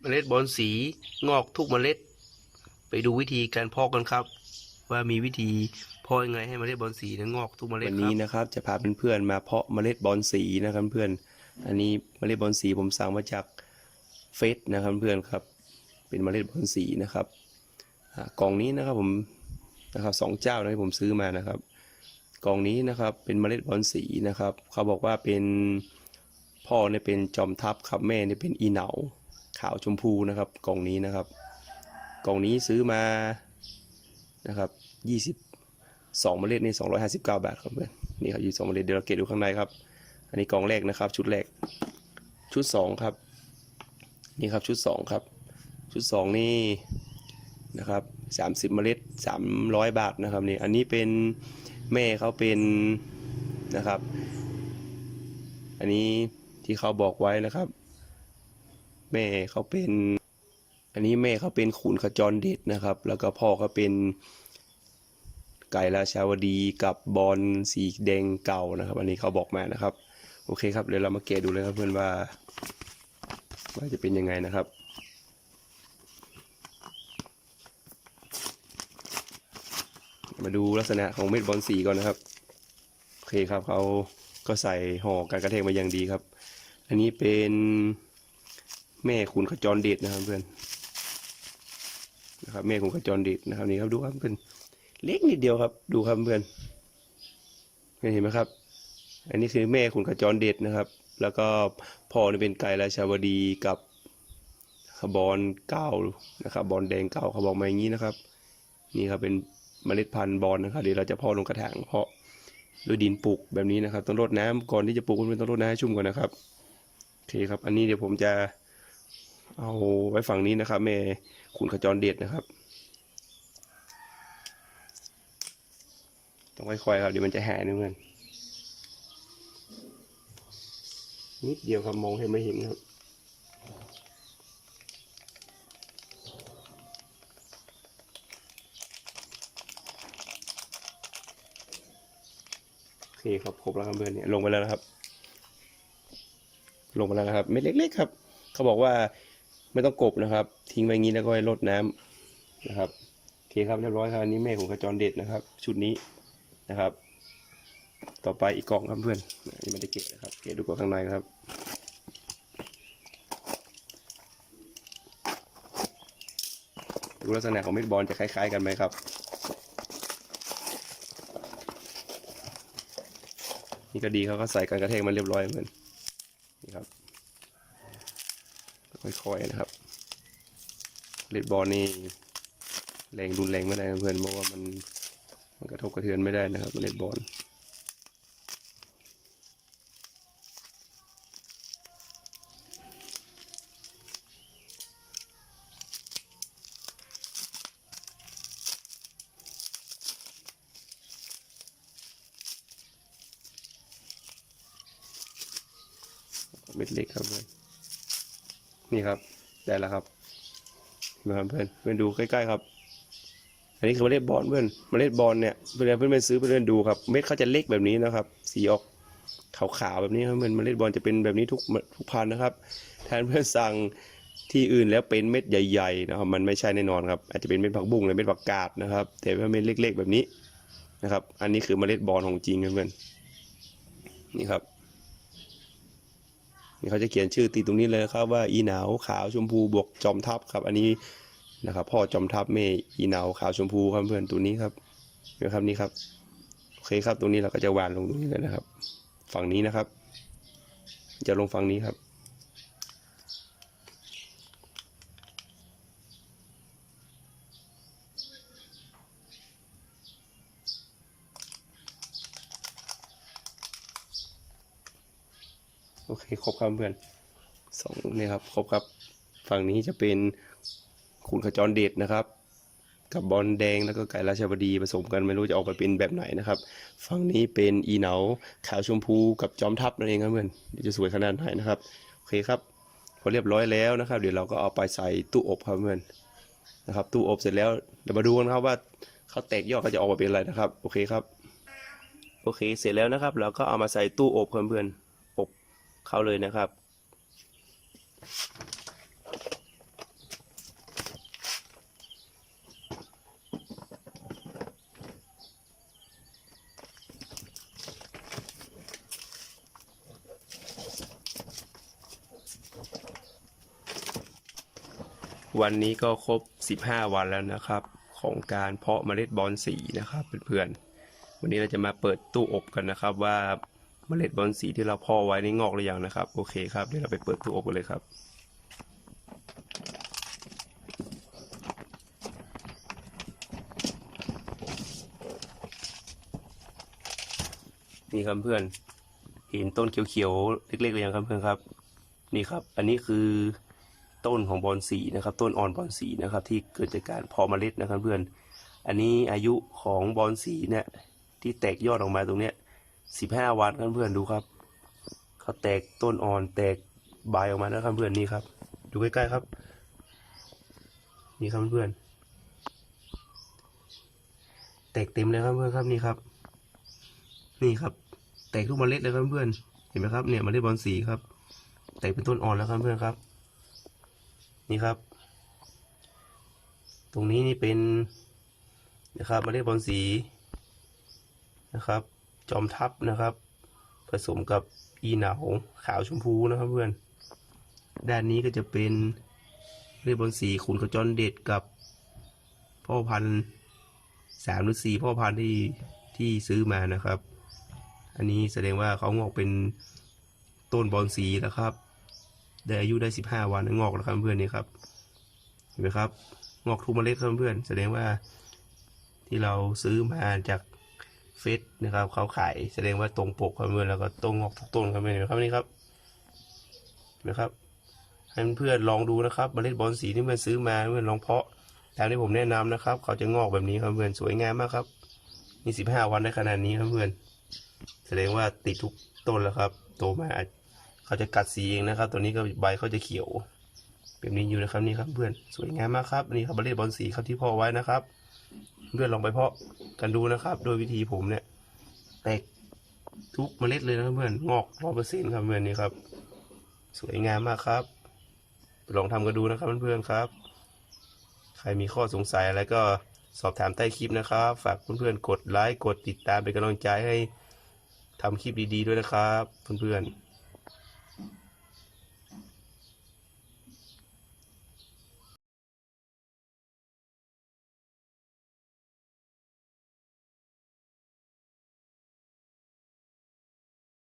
เมล็ดบอลสีงอกทุกเมล็ด ไปดูวิธีการเพาะกันครับ ว่ามีวิธีเพาะยังไงให้เมล็ดบอลสีนั้นงอกทุกเมล็ดวันนี้นะครับ จะพาเพื่อนๆมาเพาะเมล็ดบอลสีนะครับเพื่อนอันนี้เมล็ดบอลสีผมสั่งมาจากเฟสนะครับเพื่อนครับ เป็นเมล็ดบอลสีนะครับกล่องนี้นะครับผมนะครับสองเจ้านะที่ผมซื้อมานะครับกล่องนี้นะครับเป็นเมล็ดบอลสีนะครับ เขาบอกว่าเป็นพ่อเนี่ยเป็นจอมทัพครับแม่เนี่ยเป็นอีเหนา ขาวชมพูนะครับกล่องนี้นะครับ กล่องนี้ซื้อมานะครับยี่สิบสองเมล็ดนี่สองร้อยห้าสิบเก้าบาทครับเพื่อนนี่ครับอยู่สองเมล็ดเดี๋ยวเราเก็บดูข้างในครับ อันนี้กล่องแรกนะครับ ชุดแรก ชุดสองครับ นี่ครับชุดสองครับ ชุดสองนี่นะครับสามสิบเมล็ดสามร้อยบาทนะครับนี่อันนี้เป็นแม่เขาเป็นนะครับ อันนี้ที่เขาบอกไว้นะครับ แม่เขาเป็น อันนี้แม่เขาเป็นขุนขจรเด็ดนะครับ แล้วก็พ่อเขาเป็นไก่ราชาวดีกับบอลสีแดงเก่านะครับ อันนี้เขาบอกมานะครับ โอเคครับเดี๋ยวเรามาเกะดูเลยครับเพื่อนว่า ว่าจะเป็นยังไงนะครับมาดูลักษณะของเม็ดบอลสีก่อนนะครับ โอเคครับเขาก็ใส่ห่อการกระเทงมาอย่างดีครับ อันนี้เป็น แม่ขุนขจรเดชนะครับเพื่อนนะครับแม่ขุนขจรเดชนะครับนี่ครับดูครับเพื่อนเล็กนิดเดียวครับ ดูครับเพื่อนเห็นไหมครับ อันนี้คือแม่ขุนขจรเด็ดนะครับ แล้วก็พ่อนี่เป็นไก่ราชาวดีกับขบอนเก้านะครับ บอลแดงเก้าเขาบอกมาอย่างนี้นะครับ นี่ครับเป็นเมล็ดพันธุ์บอลนะครับเดี๋ยวเราจะเพาะลงกระถางเพาะด้วยดินปลูกแบบนี้นะครับ ต้องรดน้ำก่อนที่จะปลูกเพื่อนต้องรดน้ำให้ชุ่มก่อนนะครับโอเคครับ อันนี้เดี๋ยวผมจะ เอาไว้ฝั่งนี้นะครับแม่ขุนขจรเด็ดนะครับ ต้องค่อยๆครับเดี๋ยวมันจะหายนะเพื่อนนิดเดียวครับมองให้ไม่เห็นครับโอเคครับครบแล้วครับเพื่อนเนี่ยลงไปแล้วนะครับ ลงไปแล้วนะครับ เม็ดเล็ก ๆ ครับ เขาบอกว่า ไม่ต้องกบนะครับ ทิ้งไว้งี้แล้วก็ให้รดน้ำนะครับโอเคครับเรียบร้อยครับอันนี้แม่ของกระจรเด็ดนะครับ ชุดนี้นะครับ ต่อไปอีกกล่องครับเพื่อนอันนี่ไม่ได้เกะนะครับเกะดูกล่องข้างในครับดูลักษณะของเม็ดบอลจะคล้าย ๆ กันไหมครับ นี่ก็ดีเขาก็ใส่กันกระเทงมันเรียบร้อยเหมือนนี่ครับ ค่อยๆนะครับเลดบอลนี่แรงรุนแรงไม่ได้เพื่อนเพราะว่ามันมันกระทบกระเทือนไม่ได้นะครับเลดบอลเม็ดเล็กครับเพื่อน นี่ครับ ได้แล้วครับมาครับเพื่อนเพื่อนดูใกล้ๆครับ อันนี้คือเมล็ดบอลเพื่อนเมล็ดบอลเนี่ยเพื่อนเพื่อนไปซื้อเพื่อนดูครับ เม็ดเขาจะเล็กแบบนี้นะครับ สีออกขาวๆแบบนี้ครับเพื่อนเมล็ดบอลจะเป็นแบบนี้ทุกทุกพันนะครับแทนเพื่อนสั่งที่อื่นแล้วเป็นเม็ดใหญ่ๆนะครับมันไม่ใช่แน่นอนครับ อาจจะเป็นเม็ดผักบุ้งหรือเม็ดผักกาดนะครับ แต่ว่าเม็ดเล็ก ๆ แบบนี้นะครับ อันนี้คือเมล็ดบอลของจริงเพื่อนนี่ครับ นี่เขาจะเขียนชื่อติดตรงนี้เลยครับว่าอีหนาวขาวชมพูบวกจอมทัพครับ อันนี้นะครับ พ่อจอมทัพเมย์อีเหนาขาวชมพูครับเพื่อนตัวนี้ครับนะครับนี่ครับโอเคครับตรงนี้เราก็จะวานลงตรงนี้เลยนะครับ ฝั่งนี้นะครับ จะลงฝั่งนี้ครับ โอเคครบครับเพื่อนสองนี่ครับครบครับฝั่งนี้จะเป็นขุนขจรเดชนะครับ กับบอลแดงแล้วก็ไก่ราชบดีผสมกันไม่รู้จะออกมาเป็นแบบไหนนะครับฝั่งนี้เป็นอีเหนาขาวชมพูกับจอมทัพนั่นเองครับเพื่อนเดี๋ยวจะสวยขนาดไหนนะครับโอเคครับพอเรียบร้อยแล้วนะครับ เดี๋ยวเราก็เอาไปใส่ตู้อบครับเพื่อนนะครับ ตู้อบเสร็จแล้วเดี๋ยวมาดูกันครับว่าเขาแตกยอดเขาจะออกมาเป็นอะไรนะครับ โอเคครับ โอเคเสร็จแล้วนะครับ เราก็เอามาใส่ตู้อบครับเพื่อน เขาเลยนะครับ วันนี้ก็ครบ 15 วันแล้วนะครับ ของการเพราะเมล็ดบอลสีนะครับเพื่อนๆวันนี้เราจะมาเปิดตู้อบกันนะครับว่า เมล็ดบอนสีที่เราเพาะไว้นี่งอกหรือยังนะครับ โอเคครับเดี๋ยวเราไปเปิดตู้อบกันเลยครับนี่ครับเพื่อน เห็นต้นเขียวๆ เล็กๆหรือยังครับเพื่อนครับ นี่ครับ อันนี้คือต้นของบอนสีนะครับ ต้นอ่อนบอนสีนะครับ ที่เกิดจากการเพาะเมล็ดนะครับเพื่อน อันนี้อายุของบอนสีเนี่ยที่แตกยอดออกมาตรงเนี้ย สิบห้าวันครับเพื่อนดูครับ เขาแตกต้นอ่อนแตกใบออกมาแล้วครับเพื่อนนี่ครับ ดูใกล้ๆครับ นี่ครับเพื่อนแตกเต็มเลยครับเพื่อนครับนี่ครับ นี่ครับ แตกทุกเมล็ดเลยครับเพื่อนเห็นไหมครับเนี่ยเมล็ดบอลสีครับ แตกเป็นต้นอ่อนแล้วครับเพื่อนครับ นี่ครับ ตรงนี้นี่เป็นนะครับเมล็ดบอลสีนะครับ จอมทับนะครับ ผสมกับอีเหนาขาวชมพูนะครับเพื่อน ด้านนี้ก็จะเป็นเมล็ดบอลสีขุนกระจรเด็ดกับพ่อพันธุ์สามหรือสี่พ่อพันธุ์ที่ที่ซื้อมานะครับ อันนี้แสดงว่าเขางอกเป็นต้นบอนสีแล้วครับ ได้อายุได้สิบห้าวันงอกแล้วครับเพื่อนนี่ครับ เห็นไหมครับ งอกทุกเมล็ดครับเพื่อน แสดงว่าที่เราซื้อมาจาก เฟสนะครับเขาขายแสดงว่าตรงปกครับเพื่อนแล้วก็ตรงงอกทุกต้นครับเพื่อนเห็นไหมครับนี่ครับเห็นไหมครับให้เพื่อนลองดูนะครับเมล็ดบอนสีที่เพื่อนซื้อมาเพื่อนลองเพาะตามที่ผมแนะนำนะครับ เขาจะงอกแบบนี้ครับเพื่อนสวยงามมากครับนี่สิบห้าวันได้ขนาดนี้ครับเพื่อนแสดงว่าติดทุกต้นแล้วครับ โตมาเขาจะกัดสีเองนะครับ ตัวนี้ก็ใบเขาจะเขียวแบบนี้อยู่นะครับนี่ครับเพื่อนสวยงามมากครับนี่ครับเมล็ดบอลสีครับที่เพาะไว้นะครับ เพื่อนลองไปเพาะกันดูนะครับ โดยวิธีผมเนี่ย แตกทุกเมล็ดเลยนะเพื่อนงอกร้อยเปอร์เซ็นต์ครับเพื่อนนี่ครับ สวยงามมากครับลองทำกันดูนะครับเพื่อนๆครับ ใครมีข้อสงสัยอะไรก็สอบถามใต้คลิปนะครับ ฝากเพื่อนๆกดไลค์กดติดตามเป็นกำลังใจให้ทำคลิปดีๆด้วยนะครับ เพื่อนๆ